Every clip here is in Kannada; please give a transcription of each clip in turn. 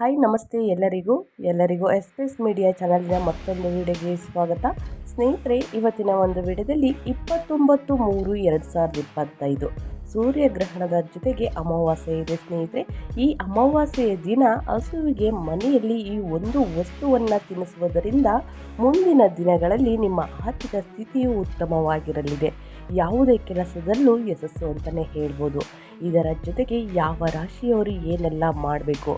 ಹಾಯ್ ನಮಸ್ತೆ ಎಲ್ಲರಿಗೂ. ಎಲ್ಲರಿಗೂ ಎಸ್ ಪಿ ಎಸ್ ಮೀಡಿಯಾ ಚಾನಲ್ನ ಮತ್ತೊಂದು ವಿಡಿಯೋಗೆ ಸ್ವಾಗತ. ಸ್ನೇಹಿತರೆ, ಇವತ್ತಿನ ಒಂದು ವಿಡಿಯೋದಲ್ಲಿ ಇಪ್ಪತ್ತೊಂಬತ್ತು ಮೂರು ಎರಡು ಸಾವಿರದ ಇಪ್ಪತ್ತೈದು ಸೂರ್ಯಗ್ರಹಣದ ಜೊತೆಗೆ ಅಮಾವಾಸ್ಯೆ ಇದೆ ಸ್ನೇಹಿತರೆ. ಈ ಅಮಾವಾಸ್ಯೆಯ ದಿನ ಹಸುವಿಗೆ ಮನೆಯಲ್ಲಿ ಈ ಒಂದು ವಸ್ತುವನ್ನು ತಿನ್ನಿಸುವುದರಿಂದ ಮುಂದಿನ ದಿನಗಳಲ್ಲಿ ನಿಮ್ಮ ಆರ್ಥಿಕ ಸ್ಥಿತಿಯು ಉತ್ತಮವಾಗಿರಲಿದೆ. ಯಾವುದೇ ಕೆಲಸದಲ್ಲೂ ಯಶಸ್ಸು ಅಂತಲೇ ಹೇಳ್ಬೋದು. ಇದರ ಜೊತೆಗೆ ಯಾವ ರಾಶಿಯವರು ಏನೆಲ್ಲ ಮಾಡಬೇಕು?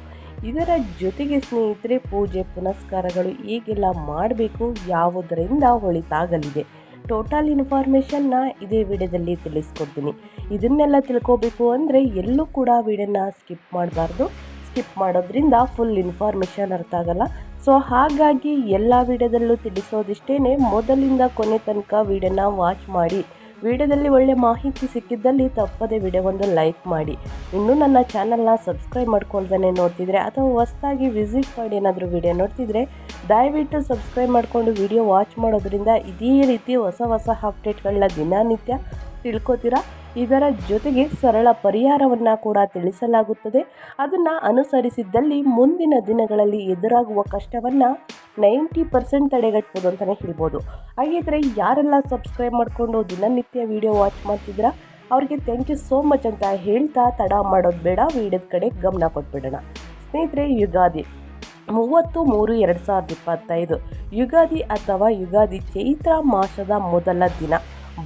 ಇದರ ಜೊತೆಗೆ ಸ್ನೇಹಿತರೆ, ಪೂಜೆ ಪುನಸ್ಕಾರಗಳು ಹೇಗೆಲ್ಲ ಮಾಡಬೇಕು ಯಾವುದರಿಂದ ಒಳಿತಾಗಲಿದೆ? ಟೋಟಲ್ ಇನ್ಫಾರ್ಮೇಷನ್ನ ಇದೇ ವಿಡಿಯೋದಲ್ಲಿ ತಿಳಿಸ್ಕೊಡ್ತೀನಿ. ಇದನ್ನೆಲ್ಲ ತಿಳ್ಕೋಬೇಕು ಅಂದರೆ ಎಲ್ಲೂ ಕೂಡ ವಿಡಿಯೋನ ಸ್ಕಿಪ್ ಮಾಡಬಾರ್ದು. ಸ್ಕಿಪ್ ಮಾಡೋದ್ರಿಂದ ಫುಲ್ ಇನ್ಫಾರ್ಮೇಷನ್ ಅರ್ಥ ಆಗಲ್ಲ. ಸೊ ಹಾಗಾಗಿ ಎಲ್ಲ ವಿಡಿಯೋದಲ್ಲೂ ತಿಳಿಸೋದಿಷ್ಟೇ ಮೊದಲಿಂದ ಕೊನೆ ತನಕ ವಿಡಿಯೋನ ವಾಚ್ ಮಾಡಿ. ವಿಡಿಯೋದಲ್ಲಿ ಒಳ್ಳೆ ಮಾಹಿತಿ ಸಿಕ್ಕಿದ್ದಲ್ಲಿ ತಪ್ಪದೆ ವಿಡಿಯೋ ಒಂದು ಲೈಕ್ ಮಾಡಿ. ಇನ್ನೂ ನನ್ನ ಚಾನಲ್ನ ಸಬ್ಸ್ಕ್ರೈಬ್ ಮಾಡ್ಕೊಳ್ದೇ ನೋಡ್ತಿದ್ರೆ ಅಥವಾ ಹೊಸದಾಗಿ ವಿಸಿಟ್ ಮಾಡಿ ಏನಾದರೂ ವಿಡಿಯೋ ನೋಡ್ತಿದ್ರೆ ದಯವಿಟ್ಟು ಸಬ್ಸ್ಕ್ರೈಬ್ ಮಾಡಿಕೊಂಡು ವಿಡಿಯೋ ವಾಚ್ ಮಾಡೋದ್ರಿಂದ ಇದೇ ರೀತಿ ಹೊಸ ಹೊಸ ಅಪ್ಡೇಟ್ಗಳನ್ನ ದಿನನಿತ್ಯ ತಿಳ್ಕೊತೀರಾ? ಇದರ ಜೊತೆಗೆ ಸರಳ ಪರಿಹಾರವನ್ನು ಕೂಡ ತಿಳಿಸಲಾಗುತ್ತದೆ. ಅದನ್ನು ಅನುಸರಿಸಿದ್ದಲ್ಲಿ ಮುಂದಿನ ದಿನಗಳಲ್ಲಿ ಎದುರಾಗುವ ಕಷ್ಟವನ್ನು ನೈಂಟಿ ಪರ್ಸೆಂಟ್ ತಡೆಗಟ್ಬೋದು ಅಂತಲೇ ಹೇಳ್ಬೋದು. ಹಾಗಿದ್ರೆ ಯಾರೆಲ್ಲ ಸಬ್ಸ್ಕ್ರೈಬ್ ಮಾಡಿಕೊಂಡು ದಿನನಿತ್ಯ ವಿಡಿಯೋ ವಾಚ್ ಮಾಡ್ತಿದ್ದೀರಾ, ಅವ್ರಿಗೆ ಥ್ಯಾಂಕ್ ಯು ಸೋ ಮಚ್ ಅಂತ ಹೇಳ್ತಾ ತಡ ಮಾಡೋದು ಬೇಡ, ವಿಡಿಯೋದ ಕಡೆ ಗಮನ ಕೊಟ್ಬಿಡೋಣ. ಸ್ನೇಹಿತರೆ, ಯುಗಾದಿ ಮೂವತ್ತು ಮೂರು ಎರಡು ಸಾವಿರದ ಇಪ್ಪತ್ತೈದು. ಯುಗಾದಿ ಅಥವಾ ಯುಗಾದಿ ಚೈತ್ರ ಮಾಸದ ಮೊದಲ ದಿನ.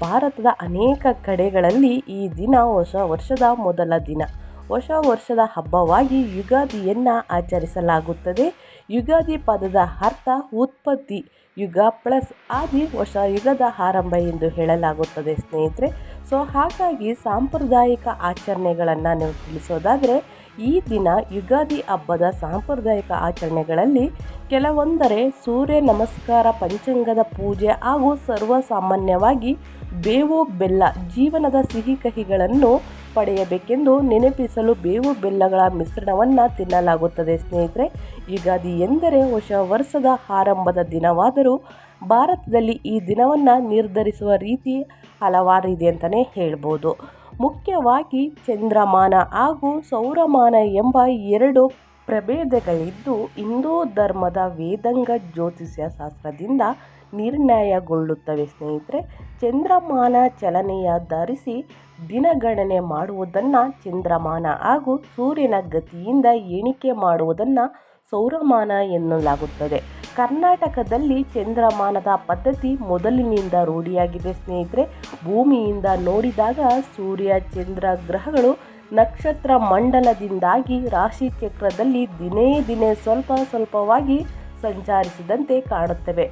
ಭಾರತದ ಅನೇಕ ಕಡೆಗಳಲ್ಲಿ ಈ ದಿನ ಹೊಸ ವರ್ಷದ ಮೊದಲ ದಿನ. ಹೊಸ ವರ್ಷದ ಹಬ್ಬವಾಗಿ ಯುಗಾದಿಯನ್ನು ಆಚರಿಸಲಾಗುತ್ತದೆ. ಯುಗಾದಿ ಪದದ ಅರ್ಥ ಉತ್ಪತ್ತಿ. ಯುಗ ಪ್ಲಸ್ ಆದಿ ಹೊಸ ಯುಗದ ಆರಂಭ ಎಂದು ಹೇಳಲಾಗುತ್ತದೆ ಸ್ನೇಹಿತರೆ. ಸೊ, ಹಾಗಾಗಿ ಸಾಂಪ್ರದಾಯಿಕ ಆಚರಣೆಗಳನ್ನು ನೀವು ತಿಳಿಸೋದಾದರೆ, ಈ ದಿನ ಯುಗಾದಿ ಹಬ್ಬದ ಸಾಂಪ್ರದಾಯಿಕ ಆಚರಣೆಗಳಲ್ಲಿ ಕೆಲವೊಂದರೆ ಸೂರ್ಯ ನಮಸ್ಕಾರ, ಪಂಚಾಂಗದ ಪೂಜೆ ಹಾಗೂ ಸರ್ವಸಾಮಾನ್ಯವಾಗಿ ಬೇವು, ಬೆಲ್ಲ, ಜೀವನದ ಸಿಹಿ ಕಹಿಗಳನ್ನು ಪಡೆಯಬೇಕೆಂದು ನೆನಪಿಸಲು ಬೇವು ಬೆಲ್ಲಗಳ ಮಿಶ್ರಣವನ್ನು ತಿನ್ನಲಾಗುತ್ತದೆ ಸ್ನೇಹಿತರೆ. ಯುಗಾದಿ ಎಂದರೆ ಹೊಸ ವರ್ಷದ ಆರಂಭದ ದಿನವಾದರೂ ಭಾರತದಲ್ಲಿ ಈ ದಿನವನ್ನು ನಿರ್ಧರಿಸುವ ರೀತಿ ಹಲವಾರಿದೆ ಅಂತಲೇ ಹೇಳ್ಬೋದು. ಮುಖ್ಯವಾಗಿ ಚಂದ್ರಮಾನ ಹಾಗೂ ಸೌರಮಾನ ಎಂಬ ಎರಡು ಪ್ರಭೇದಗಳಿದ್ದು ಹಿಂದೂ ಧರ್ಮದ ವೇದಂಗ ಜ್ಯೋತಿಷ್ಯ ಶಾಸ್ತ್ರದಿಂದ ನಿರ್ಣಯಗೊಳ್ಳುತ್ತವೆ ಸ್ನೇಹಿತರೆ. ಚಂದ್ರಮಾನ ಚಲನೆಯ ಧರಿಸಿ ದಿನಗಣನೆ ಮಾಡುವುದನ್ನು ಚಂದ್ರಮಾನ ಹಾಗೂ ಸೂರ್ಯನ ಗತಿಯಿಂದ ಎಣಿಕೆ ಮಾಡುವುದನ್ನು ಸೌರಮಾನ ಎನ್ನಲಾಗುತ್ತದೆ. ಕರ್ನಾಟಕದಲ್ಲಿ ಚಂದ್ರಮಾನದ ಪದ್ಧತಿ ಮೊದಲಿನಿಂದ ರೂಢಿಯಾಗಿದೆ ಸ್ನೇಹಿತರೆ. ಭೂಮಿಯಿಂದ ನೋಡಿದಾಗ ಸೂರ್ಯ, ಚಂದ್ರ ಗ್ರಹಗಳು ನಕ್ಷತ್ರ ಮಂಡಲದಿಂದಾಗಿ ರಾಶಿ ಚಕ್ರದಲ್ಲಿ ದಿನೇ ದಿನೇ ಸ್ವಲ್ಪ ಸ್ವಲ್ಪವಾಗಿ ಸಂಚರಿಸಿದಂತೆ ಕಾಣುತ್ತವೆ.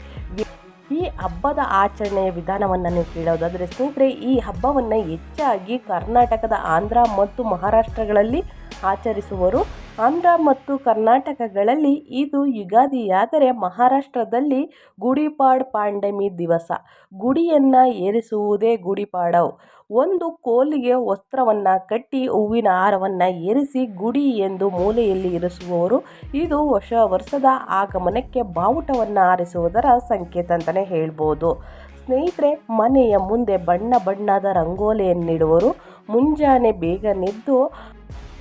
ಈ ಹಬ್ಬದ ಆಚರಣೆಯ ವಿಧಾನವನ್ನು ನೀವು ಕೇಳೋದಾದರೆ ಸ್ನೇಹಿತರೆ ಈ ಹಬ್ಬವನ್ನು ಹೆಚ್ಚಾಗಿ ಕರ್ನಾಟಕದ ಆಂಧ್ರ ಮತ್ತು ಮಹಾರಾಷ್ಟ್ರಗಳಲ್ಲಿ ಆಚರಿಸುವರು. ಆಂಧ್ರ ಮತ್ತು ಕರ್ನಾಟಕಗಳಲ್ಲಿ ಇದು ಯುಗಾದಿಯಾದರೆ ಮಹಾರಾಷ್ಟ್ರದಲ್ಲಿ ಗುಡಿಪಾಡ್ ಪಾಂಡಮಿ ದಿವಸ. ಗುಡಿಯನ್ನು ಏರಿಸುವುದೇ ಗುಡಿಪಾಡವ್. ಒಂದು ಕೋಲಿಗೆ ವಸ್ತ್ರವನ್ನು ಕಟ್ಟಿ ಹೂವಿನ ಹಾರವನ್ನು ಏರಿಸಿ ಗುಡಿ ಎಂದು ಮೂಲೆಯಲ್ಲಿ ಇರಿಸುವವರು. ಇದು ಹೊಸ ವರ್ಷದ ಆಗಮನಕ್ಕೆ ಬಾವುಟವನ್ನು ಆರಿಸುವುದರ ಸಂಕೇತ ಅಂತಲೇ ಹೇಳ್ಬೋದು. ಸ್ನೇಹಿತರೆ, ಮನೆಯ ಮುಂದೆ ಬಣ್ಣ ಬಣ್ಣದ ರಂಗೋಲಿಯನ್ನಿಡುವರು. ಮುಂಜಾನೆ ಬೇಗನೆದ್ದು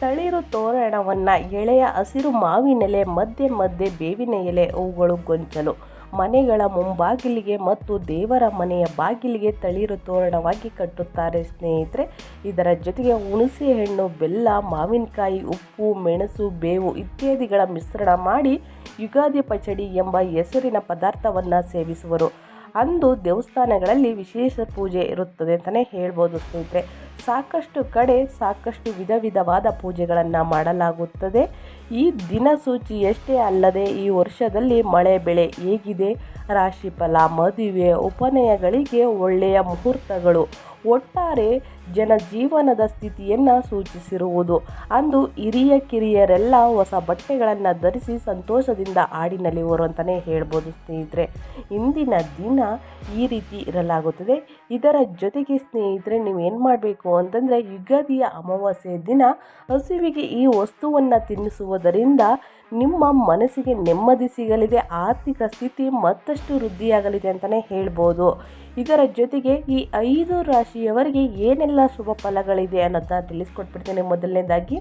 ತಳಿರು ತೋರಣವನ್ನು ಎಳೆಯ ಹಸಿರು ಮಾವಿನೆಲೆ ಮಧ್ಯೆ ಮಧ್ಯೆ ಬೇವಿನ ಎಲೆ ಅವುಗಳು ಗೊಂಚಲು. ಮನೆಗಳ ಮುಂಬಾಗಿಲಿಗೆ ಮತ್ತು ದೇವರ ಮನೆಯ ಬಾಗಿಲಿಗೆ ತಳಿರು ತೋರಣವಾಗಿ ಕಟ್ಟುತ್ತಾರೆ ಸ್ನೇಹಿತರೆ. ಇದರ ಜೊತೆಗೆ ಹುಣಸೆ ಹಣ್ಣು, ಬೆಲ್ಲ, ಮಾವಿನಕಾಯಿ, ಉಪ್ಪು, ಮೆಣಸು, ಬೇವು ಇತ್ಯಾದಿಗಳ ಮಿಶ್ರಣ ಮಾಡಿ ಯುಗಾದಿ ಪಚಡಿ ಎಂಬ ಹೆಸರಿನ ಪದಾರ್ಥವನ್ನು ಸೇವಿಸುವರು. ಅಂದು ದೇವಸ್ಥಾನಗಳಲ್ಲಿ ವಿಶೇಷ ಪೂಜೆ ಇರುತ್ತದೆ ಅಂತಲೇ ಹೇಳ್ಬೋದು ಸ್ನೇಹಿತರೆ. ಸಾಕಷ್ಟು ಕಡೆ ಸಾಕಷ್ಟು ವಿಧ ವಿಧವಾದ ಪೂಜೆಗಳನ್ನು ಮಾಡಲಾಗುತ್ತದೆ. ಈ ದಿನಸೂಚಿಯಷ್ಟೇ ಅಲ್ಲದೆ ಈ ವರ್ಷದಲ್ಲಿ ಮಳೆ ಬೆಳೆ ಹೇಗಿದೆ, ರಾಶಿಫಲ, ಮದುವೆ, ಉಪನಯಗಳಿಗೆ ಒಳ್ಳೆಯ ಮುಹೂರ್ತಗಳು. ಒಟ್ಟಾರೆ ಜನಜೀವನದ ಸ್ಥಿತಿಯನ್ನು ಸೂಚಿಸಿರುವುದು. ಅಂದು ಹಿರಿಯ ಕಿರಿಯರೆಲ್ಲ ಹೊಸ ಬಟ್ಟೆಗಳನ್ನು ಧರಿಸಿ ಸಂತೋಷದಿಂದ ಹಾಡಿನಲಿವರು ಅಂತಲೇ ಹೇಳ್ಬೋದು ಸ್ನೇಹಿತರೆ. ಇಂದಿನ ದಿನ ಈ ರೀತಿ ಇರಲಾಗುತ್ತದೆ. ಇದರ ಜೊತೆಗೆ ಸ್ನೇಹಿತರೆ ನೀವು ಏನು ಮಾಡಬೇಕು ಅಂತಂದರೆ ಯುಗಾದಿಯ ಅಮಾವಾಸ್ಯೆ ದಿನ ಹಸುವಿಗೆ ಈ ವಸ್ತುವನ್ನು ತಿನ್ನಿಸುವುದರಿಂದ ನಿಮ್ಮ ಮನಸ್ಸಿಗೆ ನೆಮ್ಮದಿ ಸಿಗಲಿದೆ, ಆರ್ಥಿಕ ಸ್ಥಿತಿ ಮತ್ತಷ್ಟು ವೃದ್ಧಿಯಾಗಲಿದೆ ಅಂತಲೇ ಹೇಳ್ಬೋದು. ಇದರ ಜೊತೆಗೆ ಈ ಐದು ರಾಶಿಯವರಿಗೆ ಏನೆಲ್ಲ ಶುಭ ಫಲಗಳಿದೆ ಅನ್ನೋದನ್ನ ತಿಳಿಸ್ಕೊಟ್ಬಿಡ್ತೇನೆ ಮೊದಲನೇದಾಗಿ.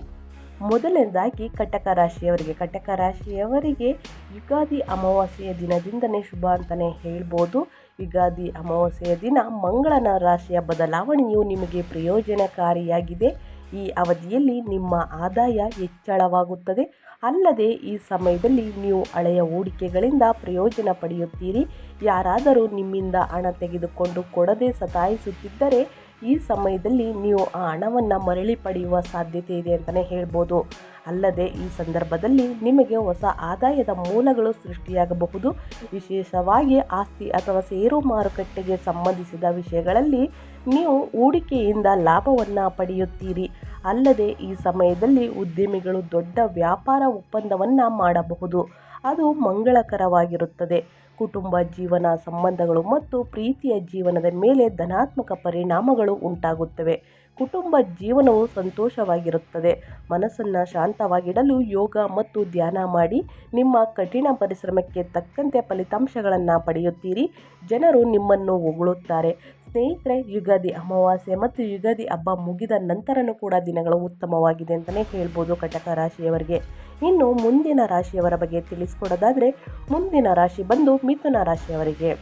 ಮೊದಲನೇದಾಗಿ ಕಟಕ ರಾಶಿಯವರಿಗೆ ಕಟಕ ರಾಶಿಯವರಿಗೆ ಯುಗಾದಿ ಅಮಾವಾಸ್ಯೆಯ ದಿನದಿಂದನೇ ಶುಭ ಅಂತಲೇ ಹೇಳ್ಬೋದು. ಯುಗಾದಿ ಅಮಾವಾಸ್ಯೆಯ ದಿನ ಮಂಗಳನ ರಾಶಿಯ ಬದಲಾವಣೆಯು ನಿಮಗೆ ಪ್ರಯೋಜನಕಾರಿಯಾಗಿದೆ. ಈ ಅವಧಿಯಲ್ಲಿ ನಿಮ್ಮ ಆದಾಯ ಹೆಚ್ಚಳವಾಗುತ್ತದೆ. ಅಲ್ಲದೆ ಈ ಸಮಯದಲ್ಲಿ ನೀವು ಹಳೆಯ ಹೂಡಿಕೆಗಳಿಂದ ಪ್ರಯೋಜನ ಪಡೆಯುತ್ತೀರಿ. ಯಾರಾದರೂ ನಿಮ್ಮಿಂದ ಹಣ ತೆಗೆದುಕೊಂಡು ಕೊಡದೆ ಸತಾಯಿಸುತ್ತಿದ್ದರೆ ಈ ಸಮಯದಲ್ಲಿ ನೀವು ಆ ಹಣವನ್ನು ಮರಳಿ ಪಡೆಯುವ ಸಾಧ್ಯತೆ ಇದೆ ಅಂತಲೇ ಹೇಳ್ಬೋದು. ಅಲ್ಲದೆ ಈ ಸಂದರ್ಭದಲ್ಲಿ ನಿಮಗೆ ಹೊಸ ಆದಾಯದ ಮೂಲಗಳು ಸೃಷ್ಟಿಯಾಗಬಹುದು. ವಿಶೇಷವಾಗಿ ಆಸ್ತಿ ಅಥವಾ ಷೇರು ಮಾರುಕಟ್ಟೆಗೆ ಸಂಬಂಧಿಸಿದ ವಿಷಯಗಳಲ್ಲಿ ನೀವು ಹೂಡಿಕೆಯಿಂದ ಲಾಭವನ್ನು ಪಡೆಯುತ್ತೀರಿ. ಅಲ್ಲದೆ ಈ ಸಮಯದಲ್ಲಿ ಉದ್ಯಮಿಗಳು ದೊಡ್ಡ ವ್ಯಾಪಾರ ಒಪ್ಪಂದವನ್ನು ಮಾಡಬಹುದು. ಅದು ಮಂಗಳಕರವಾಗಿರುತ್ತದೆ. ಕುಟುಂಬ ಜೀವನ ಸಂಬಂಧಗಳು ಮತ್ತು ಪ್ರೀತಿಯ ಜೀವನದ ಮೇಲೆ ಧನಾತ್ಮಕ ಪರಿಣಾಮಗಳು ಉಂಟಾಗುತ್ತವೆ. ಕುಟುಂಬ ಜೀವನವು ಸಂತೋಷವಾಗಿರುತ್ತದೆ. ಮನಸ್ಸನ್ನು ಶಾಂತವಾಗಿಡಲು ಯೋಗ ಮತ್ತು ಧ್ಯಾನ ಮಾಡಿ ನಿಮ್ಮ ಕಠಿಣ ಪರಿಶ್ರಮಕ್ಕೆ ತಕ್ಕಂತೆ ಫಲಿತಾಂಶಗಳನ್ನು ಪಡೆಯುತ್ತೀರಿ. ಜನರು ನಿಮ್ಮನ್ನು ಹೊಗಳುತ್ತಾರೆ. ಸ್ನೇಹಿತರೆ, ಯುಗಾದಿ ಅಮಾವಾಸ್ಯೆ ಮತ್ತು ಯುಗಾದಿ ಹಬ್ಬ ಮುಗಿದ ನಂತರನೂ ಕೂಡ ದಿನಗಳು ಉತ್ತಮವಾಗಿದೆ ಅಂತಲೇ ಹೇಳ್ಬೋದು ಕಟಕ ರಾಶಿಯವರಿಗೆ. ಇನ್ನು ಮುಂದಿನ ರಾಶಿಯವರ ಬಗ್ಗೆ ತಿಳಿಸ್ಕೊಡೋದಾದರೆ, ಮುಂದಿನ ರಾಶಿ ಬಂದು ಮಿಥುನ ರಾಶಿಯವರಿಗೆ.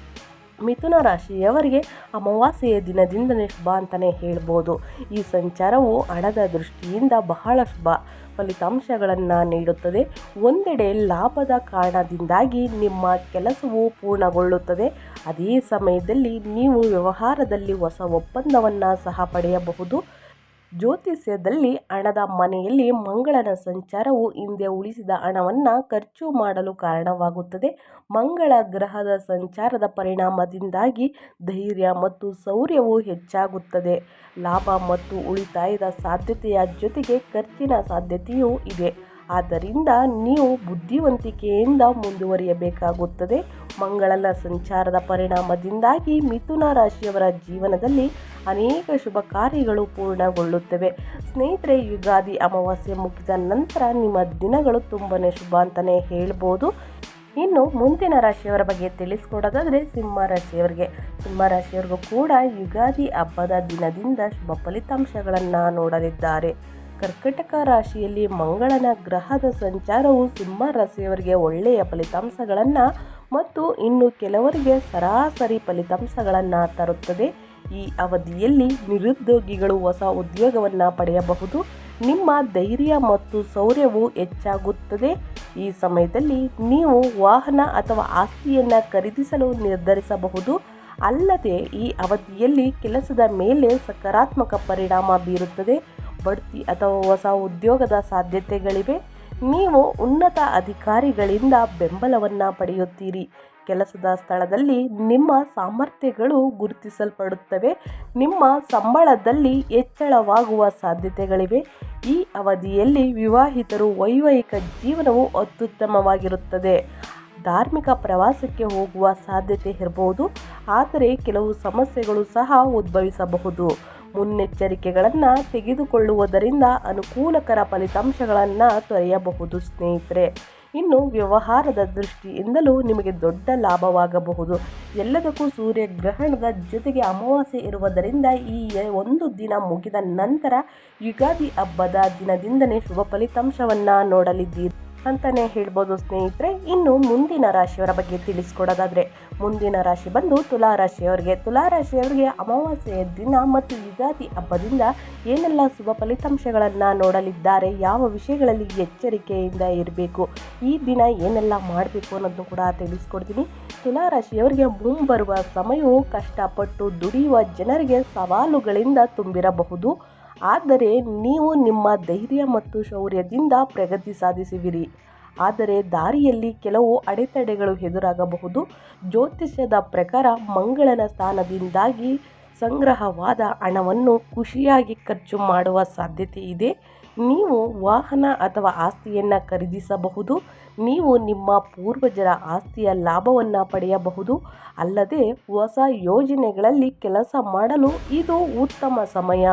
ಮಿಥುನ ರಾಶಿಯವರಿಗೆ ಅಮಾವಾಸ್ಯೆಯ ದಿನದಿಂದಲೇ ಶುಭ ಅಂತಲೇ ಹೇಳ್ಬೋದು. ಈ ಸಂಚಾರವು ಹಣದ ದೃಷ್ಟಿಯಿಂದ ಬಹಳ ಶುಭ. ಫಲಿತಾಂಶಗಳನ್ನು ನೀಡುತ್ತದೆ. ಒಂದೆಡೆ ಲಾಭದ ಕಾರಣದಿಂದಾಗಿ ನಿಮ್ಮ ಕೆಲಸವು ಪೂರ್ಣಗೊಳ್ಳುತ್ತದೆ. ಅದೇ ಸಮಯದಲ್ಲಿ ನೀವು ವ್ಯವಹಾರದಲ್ಲಿ ಹೊಸ ಒಪ್ಪಂದವನ್ನು ಸಹ ಪಡೆಯಬಹುದು. ಜ್ಯೋತಿಷ್ಯದಲ್ಲಿ ಹಣದ ಮನೆಯಲ್ಲಿ ಮಂಗಳನ ಸಂಚಾರವು ಹಿಂದೆ ಉಳಿಸಿದ ಹಣವನ್ನು ಖರ್ಚು ಮಾಡಲು ಕಾರಣವಾಗುತ್ತದೆ. ಮಂಗಳ ಗ್ರಹದ ಸಂಚಾರದ ಪರಿಣಾಮದಿಂದಾಗಿ ಧೈರ್ಯ ಮತ್ತು ಶೌರ್ಯವು ಹೆಚ್ಚಾಗುತ್ತದೆ. ಲಾಭ ಮತ್ತು ಉಳಿತಾಯದ ಸಾಧ್ಯತೆಯ ಜೊತೆಗೆ ಖರ್ಚಿನ ಸಾಧ್ಯತೆಯೂ ಇದೆ. ಆದ್ದರಿಂದ ನೀವು ಬುದ್ಧಿವಂತಿಕೆಯಿಂದ ಮುಂದುವರಿಯಬೇಕಾಗುತ್ತದೆ. ಮಂಗಳನ ಸಂಚಾರದ ಪರಿಣಾಮದಿಂದಾಗಿ ಮಿಥುನ ರಾಶಿಯವರ ಜೀವನದಲ್ಲಿ ಅನೇಕ ಶುಭ ಕಾರ್ಯಗಳು ಪೂರ್ಣಗೊಳ್ಳುತ್ತವೆ. ಸ್ನೇಹಿತರೆ, ಯುಗಾದಿ ಅಮಾವಾಸ್ಯೆ ಮುಗಿದ ನಂತರ ನಿಮ್ಮ ದಿನಗಳು ತುಂಬಾ ಶುಭ ಅಂತಲೇ ಹೇಳ್ಬೋದು. ಇನ್ನು ಮುಂದಿನ ರಾಶಿಯವರ ಬಗ್ಗೆ ತಿಳಿಸ್ಕೊಡೋದಾದರೆ ಸಿಂಹ ರಾಶಿಯವರಿಗೆ. ಸಿಂಹ ರಾಶಿಯವರಿಗೂ ಕೂಡ ಯುಗಾದಿ ಹಬ್ಬದ ದಿನದಿಂದ ಶುಭ ಫಲಿತಾಂಶಗಳನ್ನು ನೋಡಲಿದ್ದಾರೆ. ಕರ್ಕಟಕ ರಾಶಿಯಲ್ಲಿ ಮಂಗಳನ ಗ್ರಹದ ಸಂಚಾರವು ಸಿಂಹ ರಾಶಿಯವರಿಗೆ ಒಳ್ಳೆಯ ಫಲಿತಾಂಶಗಳನ್ನು ಮತ್ತು ಇನ್ನು ಕೆಲವರಿಗೆ ಸರಾಸರಿ ಫಲಿತಾಂಶಗಳನ್ನು ತರುತ್ತದೆ. ಈ ಅವಧಿಯಲ್ಲಿ ನಿರುದ್ಯೋಗಿಗಳು ಹೊಸ ಉದ್ಯೋಗವನ್ನು ಪಡೆಯಬಹುದು. ನಿಮ್ಮ ಧೈರ್ಯ ಮತ್ತು ಶೌರ್ಯವು ಹೆಚ್ಚಾಗುತ್ತದೆ. ಈ ಸಮಯದಲ್ಲಿ ನೀವು ವಾಹನ ಅಥವಾ ಆಸ್ತಿಯನ್ನು ಖರೀದಿಸಲು ನಿರ್ಧರಿಸಬಹುದು. ಅಲ್ಲದೆ ಈ ಅವಧಿಯಲ್ಲಿ ಕೆಲಸದ ಮೇಲೆ ಸಕಾರಾತ್ಮಕ ಪರಿಣಾಮ ಬೀರುತ್ತದೆ. ಬಡ್ತಿ ಅಥವಾ ಹೊಸ ಉದ್ಯೋಗದ ಸಾಧ್ಯತೆಗಳಿವೆ. ನೀವು ಉನ್ನತ ಅಧಿಕಾರಿಗಳಿಂದ ಬೆಂಬಲವನ್ನು ಪಡೆಯುತ್ತೀರಿ. ಕೆಲಸದ ಸ್ಥಳದಲ್ಲಿ ನಿಮ್ಮ ಸಾಮರ್ಥ್ಯಗಳು ಗುರುತಿಸಲ್ಪಡುತ್ತವೆ. ನಿಮ್ಮ ಸಂಬಳದಲ್ಲಿ ಹೆಚ್ಚಳವಾಗುವ ಸಾಧ್ಯತೆಗಳಿವೆ. ಈ ಅವಧಿಯಲ್ಲಿ ವಿವಾಹಿತರು ವೈವಾಹಿಕ ಜೀವನವು ಅತ್ಯುತ್ತಮವಾಗಿರುತ್ತದೆ. ಧಾರ್ಮಿಕ ಪ್ರವಾಸಕ್ಕೆ ಹೋಗುವ ಸಾಧ್ಯತೆ ಇರಬಹುದು. ಆದರೆ ಕೆಲವು ಸಮಸ್ಯೆಗಳು ಸಹ ಉದ್ಭವಿಸಬಹುದು. ಮುನ್ನೆಚ್ಚರಿಕೆಗಳನ್ನು ತೆಗೆದುಕೊಳ್ಳುವುದರಿಂದ ಅನುಕೂಲಕರ ಫಲಿತಾಂಶಗಳನ್ನು ತೊರೆಯಬಹುದು ಸ್ನೇಹಿತರೆ. ಇನ್ನು ವ್ಯವಹಾರದ ದೃಷ್ಟಿಯಿಂದಲೂ ನಿಮಗೆ ದೊಡ್ಡ ಲಾಭವಾಗಬಹುದು. ಎಲ್ಲದಕ್ಕೂ ಸೂರ್ಯಗ್ರಹಣದ ಜೊತೆಗೆ ಅಮಾವಾಸ್ಯೆ ಇರುವುದರಿಂದ ಈ ಒಂದು ದಿನ ಮುಗಿದ ನಂತರ ಯುಗಾದಿ ಹಬ್ಬದ ದಿನದಿಂದನೇ ಶುಭ ಫಲಿತಾಂಶವನ್ನು ನೋಡಲಿದ್ದೀರಿ. ಅಂತಲೇ ಹೇಳ್ಬೋದು ಸ್ನೇಹಿತರೆ. ಇನ್ನು ಮುಂದಿನ ರಾಶಿಯವರ ಬಗ್ಗೆ ತಿಳಿಸ್ಕೊಡೋದಾದರೆ, ಮುಂದಿನ ರಾಶಿ ಬಂದು ತುಲಾ ರಾಶಿಯವರಿಗೆ ಅಮಾವಾಸ್ಯೆಯ ದಿನ ಮತ್ತು ಯುಗಾದಿ ಹಬ್ಬದಿಂದ ಏನೆಲ್ಲ ಶುಭ ಫಲಿತಾಂಶಗಳನ್ನು ನೋಡಲಿದ್ದಾರೆ, ಯಾವ ವಿಷಯಗಳಲ್ಲಿ ಎಚ್ಚರಿಕೆಯಿಂದ ಇರಬೇಕು, ಈ ದಿನ ಏನೆಲ್ಲ ಮಾಡಬೇಕು ಅನ್ನೋದನ್ನು ಕೂಡ ತಿಳಿಸ್ಕೊಡ್ತೀನಿ. ತುಲಾ ರಾಶಿಯವರಿಗೆ ಮುಂಬರುವ ಸಮಯವು ಕಷ್ಟಪಟ್ಟು ದುಡಿಯುವ ಜನರಿಗೆ ಸವಾಲುಗಳಿಂದ ತುಂಬಿರಬಹುದು. ಆದರೆ ನೀವು ನಿಮ್ಮ ಧೈರ್ಯ ಮತ್ತು ಶೌರ್ಯದಿಂದ ಪ್ರಗತಿ ಸಾಧಿಸುವಿರಿ. ಆದರೆ ದಾರಿಯಲ್ಲಿ ಕೆಲವು ಅಡೆತಡೆಗಳು ಎದುರಾಗಬಹುದು. ಜ್ಯೋತಿಷ್ಯದ ಪ್ರಕಾರ ಮಂಗಳನ ಸ್ಥಾನದಿಂದಾಗಿ ಸಂಗ್ರಹವಾದ ಹಣವನ್ನು ಖುಷಿಯಾಗಿ ಖರ್ಚು ಮಾಡುವ ಸಾಧ್ಯತೆ ಇದೆ. ನೀವು ವಾಹನ ಅಥವಾ ಆಸ್ತಿಯನ್ನು ಖರೀದಿಸಬಹುದು. ನೀವು ನಿಮ್ಮ ಪೂರ್ವಜರ ಆಸ್ತಿಯ ಲಾಭವನ್ನು ಪಡೆಯಬಹುದು. ಅಲ್ಲದೆ ಹೊಸ ಯೋಜನೆಗಳಲ್ಲಿ ಕೆಲಸ ಮಾಡಲು ಇದು ಉತ್ತಮ ಸಮಯ.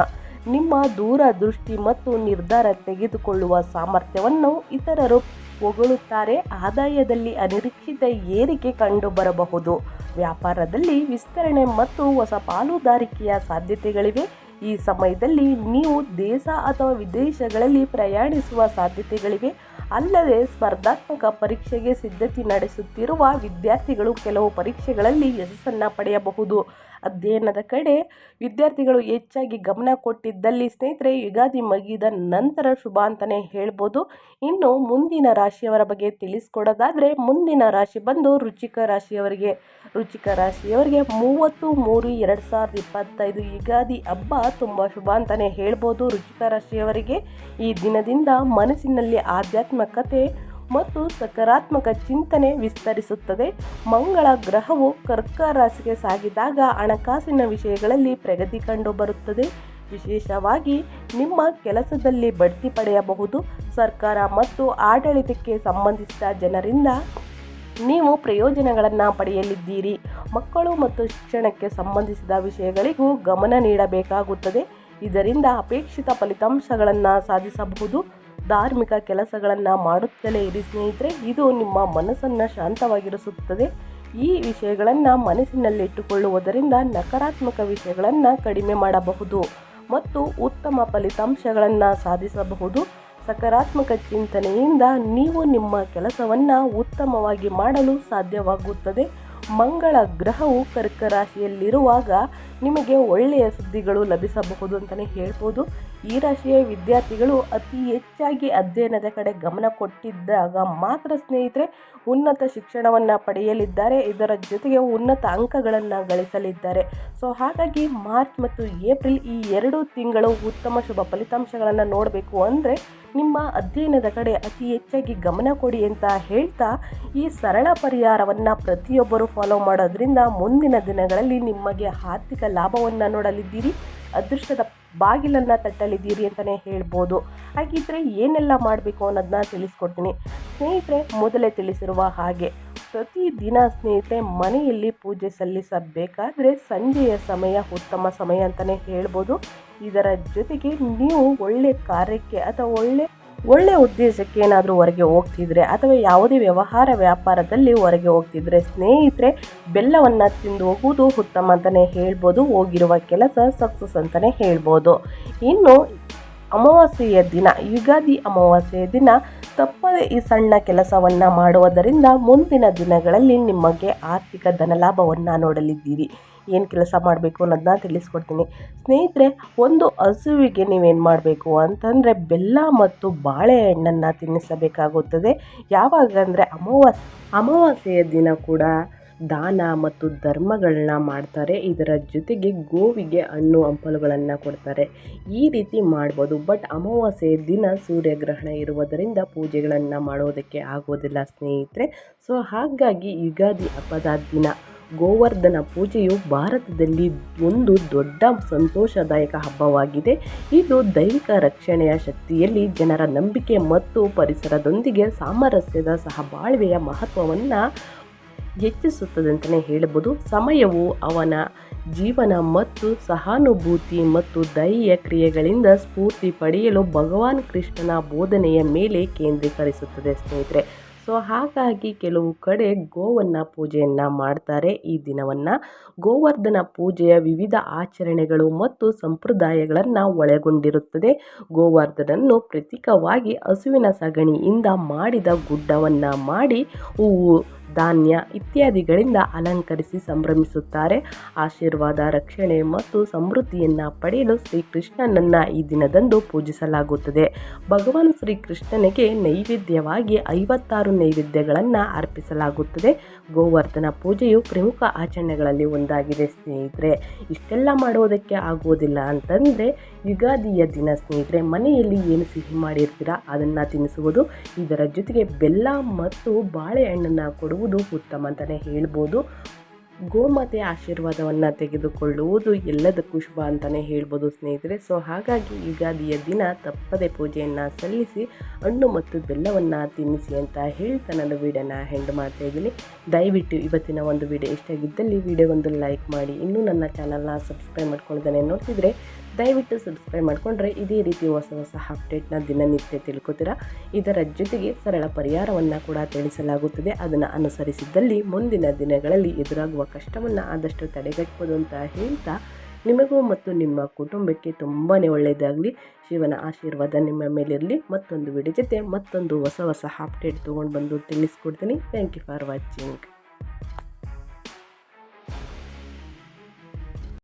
ನಿಮ್ಮ ದೂರದೃಷ್ಟಿ ಮತ್ತು ನಿರ್ಧಾರ ತೆಗೆದುಕೊಳ್ಳುವ ಸಾಮರ್ಥ್ಯವನ್ನು ಇತರರು ಹೊಗಳುತ್ತಾರೆ. ಆದಾಯದಲ್ಲಿ ಅನಿರೀಕ್ಷಿತ ಏರಿಕೆ ಕಂಡುಬರಬಹುದು. ವ್ಯಾಪಾರದಲ್ಲಿ ವಿಸ್ತರಣೆ ಮತ್ತು ಹೊಸ ಪಾಲುದಾರಿಕೆಯ ಸಾಧ್ಯತೆಗಳಿವೆ. ಈ ಸಮಯದಲ್ಲಿ ನೀವು ದೇಶ ಅಥವಾ ವಿದೇಶಗಳಲ್ಲಿ ಪ್ರಯಾಣಿಸುವ ಸಾಧ್ಯತೆಗಳಿವೆ. ಅಲ್ಲದೆ ಸ್ಪರ್ಧಾತ್ಮಕ ಪರೀಕ್ಷೆಗೆ ಸಿದ್ಧತೆ ನಡೆಸುತ್ತಿರುವ ವಿದ್ಯಾರ್ಥಿಗಳು ಕೆಲವು ಪರೀಕ್ಷೆಗಳಲ್ಲಿ ಯಶಸ್ಸನ್ನು ಪಡೆಯಬಹುದು. ಅಧ್ಯಯನದ ಕಡೆ ವಿದ್ಯಾರ್ಥಿಗಳು ಹೆಚ್ಚಾಗಿ ಗಮನ ಕೊಟ್ಟಿದ್ದಲ್ಲಿ ಸ್ನೇಹಿತರೆ, ಯುಗಾದಿ ಮುಗಿದ ನಂತರ ಶುಭ ಅಂತಲೇ ಹೇಳ್ಬೋದು. ಇನ್ನು ಮುಂದಿನ ರಾಶಿಯವರ ಬಗ್ಗೆ ತಿಳಿಸ್ಕೊಡೋದಾದರೆ, ಮುಂದಿನ ರಾಶಿ ಬಂದು ರುಚಿಕ ರಾಶಿಯವರಿಗೆ. ರುಚಿಕ ರಾಶಿಯವರಿಗೆ ಮೂವತ್ತು ಮೂರು ಎರಡು ಸಾವಿರದ ಇಪ್ಪತ್ತೈದು ಯುಗಾದಿ ಹಬ್ಬ ತುಂಬ ಶುಭ ಅಂತಲೇ ಹೇಳ್ಬೋದು ರುಚಿಕ ರಾಶಿಯವರಿಗೆ. ಈ ದಿನದಿಂದ ಮನಸ್ಸಿನಲ್ಲಿ ಆಧ್ಯಾತ್ಮಿಕತೆ ಮತ್ತು ಸಕಾರಾತ್ಮಕ ಚಿಂತನೆ ವಿಸ್ತರಿಸುತ್ತದೆ. ಮಂಗಳ ಗ್ರಹವು ಕರ್ಕ ರಾಶಿಗೆ ಸಾಗಿದಾಗ ಹಣಕಾಸಿನ ವಿಷಯಗಳಲ್ಲಿ ಪ್ರಗತಿ ಕಂಡುಬರುತ್ತದೆ ವಿಶೇಷವಾಗಿ ನಿಮ್ಮ ಕೆಲಸದಲ್ಲಿ ಬಡ್ತಿ ಪಡೆಯಬಹುದು. ಸರ್ಕಾರ ಮತ್ತು ಆಡಳಿತಕ್ಕೆ ಸಂಬಂಧಿಸಿದ ಜನರಿಂದ ನೀವು ಪ್ರಯೋಜನಗಳನ್ನು ಪಡೆಯಲಿದ್ದೀರಿ. ಮಕ್ಕಳು ಮತ್ತು ಶಿಕ್ಷಣಕ್ಕೆ ಸಂಬಂಧಿಸಿದ ವಿಷಯಗಳಿಗೂ ಗಮನ ನೀಡಬೇಕಾಗುತ್ತದೆ. ಇದರಿಂದ ಅಪೇಕ್ಷಿತ ಫಲಿತಾಂಶಗಳನ್ನು ಸಾಧಿಸಬಹುದು. ಧಾರ್ಮಿಕ ಕೆಲಸಗಳನ್ನು ಮಾಡುತ್ತಲೇ ಇರಿ ಸ್ನೇಹಿತರೆ, ಇದು ನಿಮ್ಮ ಮನಸ್ಸನ್ನು ಶಾಂತವಾಗಿರಿಸುತ್ತದೆ. ಈ ವಿಷಯಗಳನ್ನು ಮನಸ್ಸಿನಲ್ಲಿಟ್ಟುಕೊಳ್ಳುವುದರಿಂದ ನಕಾರಾತ್ಮಕ ವಿಷಯಗಳನ್ನು ಕಡಿಮೆ ಮಾಡಬಹುದು ಮತ್ತು ಉತ್ತಮ ಫಲಿತಾಂಶಗಳನ್ನು ಸಾಧಿಸಬಹುದು. ಸಕಾರಾತ್ಮಕ ಚಿಂತನೆಯಿಂದ ನೀವು ನಿಮ್ಮ ಕೆಲಸವನ್ನು ಉತ್ತಮವಾಗಿ ಮಾಡಲು ಸಾಧ್ಯವಾಗುತ್ತದೆ. ಮಂಗಳ ಗ್ರಹವು ಕರ್ಕ ರಾಶಿಯಲ್ಲಿರುವಾಗ ನಿಮಗೆ ಒಳ್ಳೆಯ ಸುದ್ದಿಗಳು ಲಭಿಸಬಹುದು ಅಂತಲೇ ಹೇಳ್ಬೋದು. ಈ ರಾಶಿಯ ವಿದ್ಯಾರ್ಥಿಗಳು ಅತಿ ಹೆಚ್ಚಾಗಿ ಅಧ್ಯಯನದ ಕಡೆ ಗಮನ ಕೊಟ್ಟಿದ್ದಾಗ ಮಾತ್ರ ಸ್ನೇಹಿತರೆ ಉನ್ನತ ಶಿಕ್ಷಣವನ್ನು ಪಡೆಯಲಿದ್ದಾರೆ. ಇದರ ಜೊತೆಗೆ ಉನ್ನತ ಅಂಕಗಳನ್ನು ಗಳಿಸಲಿದ್ದಾರೆ. ಸೊ ಹಾಗಾಗಿ ಮಾರ್ಚ್ ಮತ್ತು ಏಪ್ರಿಲ್ ಈ ಎರಡು ತಿಂಗಳು ಉತ್ತಮ ಶುಭ ಫಲಿತಾಂಶಗಳನ್ನು ನೋಡಬೇಕು ಅಂದರೆ ನಿಮ್ಮ ಅಧ್ಯಯನದ ಕಡೆ ಅತಿ ಹೆಚ್ಚಾಗಿ ಗಮನ ಕೊಡಿ ಅಂತ ಹೇಳ್ತಾ ಈ ಸರಳ ಪರಿಹಾರವನ್ನು ಪ್ರತಿಯೊಬ್ಬರು ಫಾಲೋ ಮಾಡೋದ್ರಿಂದ ಮುಂದಿನ ದಿನಗಳಲ್ಲಿ ನಿಮಗೆ ಆರ್ಥಿಕ ಲಾಭವನ್ನು ನೋಡಲಿದ್ದೀರಿ, ಅದೃಷ್ಟದ ಬಾಗಿಲನ್ನು ತಟ್ಟಲಿದ್ದೀರಿ ಅಂತಲೇ ಹೇಳ್ಬೋದು. ಹಾಗಿದ್ರೆ ಏನೆಲ್ಲ ಮಾಡಬೇಕು ಅನ್ನೋದನ್ನ ತಿಳಿಸ್ಕೊಡ್ತೀನಿ. ಸ್ನೇಹಿತರೆ, ಮೊದಲೇ ತಿಳಿಸಿರುವ ಹಾಗೆ ಪ್ರತಿದಿನ ಸ್ನೇಹಿತರೆ, ಮನೆಯಲ್ಲಿ ಪೂಜೆ ಸಲ್ಲಿಸಬೇಕಾದ್ರೆ ಸಂಜೆಯ ಸಮಯ, ಉತ್ತಮ ಸಮಯ ಅಂತಲೇ ಹೇಳ್ಬೋದು. ಇದರ ಜೊತೆಗೆ ನೀವು ಒಳ್ಳೆ ಕಾರ್ಯಕ್ಕೆ ಅಥವಾ ಒಳ್ಳೆ ಒಳ್ಳೆಯ ಉದ್ದೇಶಕ್ಕೆ ಏನಾದರೂ ಹೊರಗೆ ಹೋಗ್ತಿದ್ರೆ ಅಥವಾ ಯಾವುದೇ ವ್ಯವಹಾರ ವ್ಯಾಪಾರದಲ್ಲಿ ಹೊರಗೆ ಹೋಗ್ತಿದ್ರೆ ಸ್ನೇಹಿತರೆ, ಬೆಲ್ಲವನ್ನು ತಿಂದು ಹೋಗುವುದು ಉತ್ತಮ ಅಂತಲೇ ಹೇಳ್ಬೋದು. ಹೋಗಿರುವ ಕೆಲಸ ಸಕ್ಸಸ್ ಅಂತಲೇ ಹೇಳ್ಬೋದು. ಇನ್ನು ಅಮಾವಾಸ್ಯೆಯ ದಿನ, ಯುಗಾದಿ ಅಮಾವಾಸ್ಯೆಯ ದಿನ ತಪ್ಪದೆ ಈ ಸಣ್ಣ ಕೆಲಸವನ್ನು ಮಾಡುವುದರಿಂದ ಮುಂದಿನ ದಿನಗಳಲ್ಲಿ ನಿಮಗೆ ಆರ್ಥಿಕ ಧನಲಾಭವನ್ನು ನೋಡಲಿದ್ದೀರಿ. ಏನು ಕೆಲಸ ಮಾಡಬೇಕು ಅನ್ನೋದನ್ನ ತಿಳಿಸ್ಕೊಡ್ತೀನಿ. ಸ್ನೇಹಿತರೆ, ಒಂದು ಹಸುವಿಗೆ ನೀವೇನು ಮಾಡಬೇಕು ಅಂತಂದರೆ ಬೆಲ್ಲ ಮತ್ತು ಬಾಳೆಹಣ್ಣನ್ನು ತಿನ್ನಿಸಬೇಕಾಗುತ್ತದೆ. ಯಾವಾಗ ಅಂದರೆ ಅಮಾವಾಸ್ಯೆ ಅಮಾವಾಸ್ಯೆಯ ದಿನ ಕೂಡ ದಾನ ಮತ್ತು ಧರ್ಮಗಳನ್ನ ಮಾಡ್ತಾರೆ. ಇದರ ಜೊತೆಗೆ ಗೋವಿಗೆ ಹಣ್ಣು ಹಂಪಲುಗಳನ್ನು ಕೊಡ್ತಾರೆ. ಈ ರೀತಿ ಮಾಡ್ಬೋದು. ಬಟ್ ಅಮಾವಾಸ್ಯೆ ದಿನ ಸೂರ್ಯಗ್ರಹಣ ಇರುವುದರಿಂದ ಪೂಜೆಗಳನ್ನು ಮಾಡೋದಕ್ಕೆ ಆಗೋದಿಲ್ಲ ಸ್ನೇಹಿತರೆ. ಸೊ ಹಾಗಾಗಿ ಯುಗಾದಿ ಹಬ್ಬದ ದಿನ ಗೋವರ್ಧನ ಪೂಜೆಯು ಭಾರತದಲ್ಲಿ ಒಂದು ದೊಡ್ಡ ಸಂತೋಷದಾಯಕ ಹಬ್ಬವಾಗಿದೆ. ಇದು ದೈವಿಕ ರಕ್ಷಣೆಯ ಶಕ್ತಿಯಲ್ಲಿ ಜನರ ನಂಬಿಕೆ ಮತ್ತು ಪರಿಸರದೊಂದಿಗೆ ಸಾಮರಸ್ಯದ ಸಹಬಾಳ್ವೆಯ ಮಹತ್ವವನ್ನು ಹೆಚ್ಚಿಸುತ್ತದೆ ಅಂತಲೇ ಹೇಳಬಹುದು. ಸಮಯವು ಅವನ ಜೀವನ ಮತ್ತು ಸಹಾನುಭೂತಿ ಮತ್ತು ದೈಹಿಕ ಕ್ರಿಯೆಗಳಿಂದ ಸ್ಫೂರ್ತಿ ಪಡೆಯಲು ಭಗವಾನ್ ಕೃಷ್ಣನ ಬೋಧನೆಯ ಮೇಲೆ ಕೇಂದ್ರೀಕರಿಸುತ್ತದೆ ಸ್ನೇಹಿತರೆ. ಸೊ, ಹಾಗಾಗಿ ಕೆಲವು ಕಡೆ ಗೋವನ್ನು ಪೂಜೆಯನ್ನು ಮಾಡ್ತಾರೆ ಈ ದಿನವನ್ನು. ಗೋವರ್ಧನ ಪೂಜೆಯ ವಿವಿಧ ಆಚರಣೆಗಳು ಮತ್ತು ಸಂಪ್ರದಾಯಗಳನ್ನು ಒಳಗೊಂಡಿರುತ್ತದೆ. ಗೋವರ್ಧನನ್ನು ಪ್ರತೀಕವಾಗಿ ಹಸುವಿನ ಸಗಣಿಯಿಂದ ಮಾಡಿದ ಗುಡ್ಡವನ್ನು ಮಾಡಿ ಹೂವು ಧಾನ್ಯ ಇತ್ಯಾದಿಗಳಿಂದ ಅಲಂಕರಿಸಿ ಸಂಭ್ರಮಿಸುತ್ತಾರೆ. ಆಶೀರ್ವಾದ, ರಕ್ಷಣೆ ಮತ್ತು ಸಮೃದ್ಧಿಯನ್ನು ಪಡೆಯಲು ಶ್ರೀಕೃಷ್ಣನನ್ನು ಈ ದಿನದಂದು ಪೂಜಿಸಲಾಗುತ್ತದೆ. ಭಗವಾನ್ ಶ್ರೀಕೃಷ್ಣನಿಗೆ ನೈವೇದ್ಯವಾಗಿ ಐವತ್ತಾರು ನೈವೇದ್ಯಗಳನ್ನು ಅರ್ಪಿಸಲಾಗುತ್ತದೆ. ಗೋವರ್ಧನ ಪೂಜೆಯು ಪ್ರಮುಖ ಆಚರಣೆಗಳಲ್ಲಿ ಒಂದಾಗಿದೆ ಸ್ನೇಹಿತರೆ. ಇಷ್ಟೆಲ್ಲ ಮಾಡುವುದಕ್ಕೆ ಆಗುವುದಿಲ್ಲ ಅಂತಂದರೆ ಯುಗಾದಿಯ ದಿನ ಸ್ನೇಹಿತರೆ, ಮನೆಯಲ್ಲಿ ಏನು ಸಿಹಿ ಮಾಡಿರ್ತೀರಾ ಅದನ್ನು ತಿನ್ನಿಸುವುದು ಇದರ ಜೊತೆಗೆ ಬೆಲ್ಲ ಮತ್ತು ಬಾಳೆಹಣ್ಣನ್ನು ಕೊಡುವುದು ಉತ್ತಮ ಅಂತಲೇ ಹೇಳ್ಬೋದು. ಗೋಮಾತೆ ಆಶೀರ್ವಾದವನ್ನು ತೆಗೆದುಕೊಳ್ಳುವುದು ಎಲ್ಲದಕ್ಕೂ ಶುಭ ಅಂತಲೇ ಹೇಳ್ಬೋದು ಸ್ನೇಹಿತರೆ. ಸೊ ಹಾಗಾಗಿ ಯುಗಾದಿಯ ದಿನ ತಪ್ಪದೆ ಪೂಜೆಯನ್ನು ಸಲ್ಲಿಸಿ, ಹಣ್ಣು ಮತ್ತು ಬೆಲ್ಲವನ್ನು ತಿನ್ನಿಸಿ ಅಂತ ಹೇಳ್ತಾ ನಾನು ವೀಡಿಯೋನ ಹೆಂಡ್ ಮಾಡ್ತಾ ಇದ್ದೀನಿ. ದಯವಿಟ್ಟು ಇವತ್ತಿನ ಒಂದು ವಿಡಿಯೋ ಇಷ್ಟ ಆಗಿದ್ದಲ್ಲಿ, ವಿಡಿಯೋ ಒಂದು ಲೈಕ್ ಮಾಡಿ. ಇನ್ನೂ ನನ್ನ ಚಾನಲ್ನ ಸಬ್ಸ್ಕ್ರೈಬ್ ಮಾಡ್ಕೊಳ್ದೇ ನೋಡ್ತಿದ್ರೆ ದಯವಿಟ್ಟು ಸಬ್ಸ್ಕ್ರೈಬ್ ಮಾಡಿಕೊಂಡ್ರೆ ಇದೇ ರೀತಿ ಹೊಸ ಹೊಸ ಅಪ್ಡೇಟ್ನ ದಿನನಿತ್ಯ ತಿಳ್ಕೊತೀರಾ? ಇದರ ಜೊತೆಗೆ ಸರಳ ಪರಿಹಾರವನ್ನು ಕೂಡ ತಿಳಿಸಲಾಗುತ್ತದೆ. ಅದನ್ನು ಅನುಸರಿಸಿದ್ದಲ್ಲಿ ಮುಂದಿನ ದಿನಗಳಲ್ಲಿ ಎದುರಾಗುವ ಕಷ್ಟವನ್ನು ಆದಷ್ಟು ತಡೆಗಟ್ಟಬಹುದು ಅಂತ ಹೇಳ್ತಾ ನಿಮಗೂ ಮತ್ತು ನಿಮ್ಮ ಕುಟುಂಬಕ್ಕೆ ತುಂಬಾ ಒಳ್ಳೆಯದಾಗಲಿ ಶಿವನ ಆಶೀರ್ವಾದ ನಿಮ್ಮ ಮೇಲಿರಲಿ. ಮತ್ತೊಂದು ವಿಡಿಯೋ ಜೊತೆ ಮತ್ತೊಂದು ಹೊಸ ಹೊಸ ಅಪ್ಡೇಟ್ ತೊಗೊಂಡು ಬಂದು ತಿಳಿಸ್ಕೊಡ್ತೀನಿ. Thank you for watching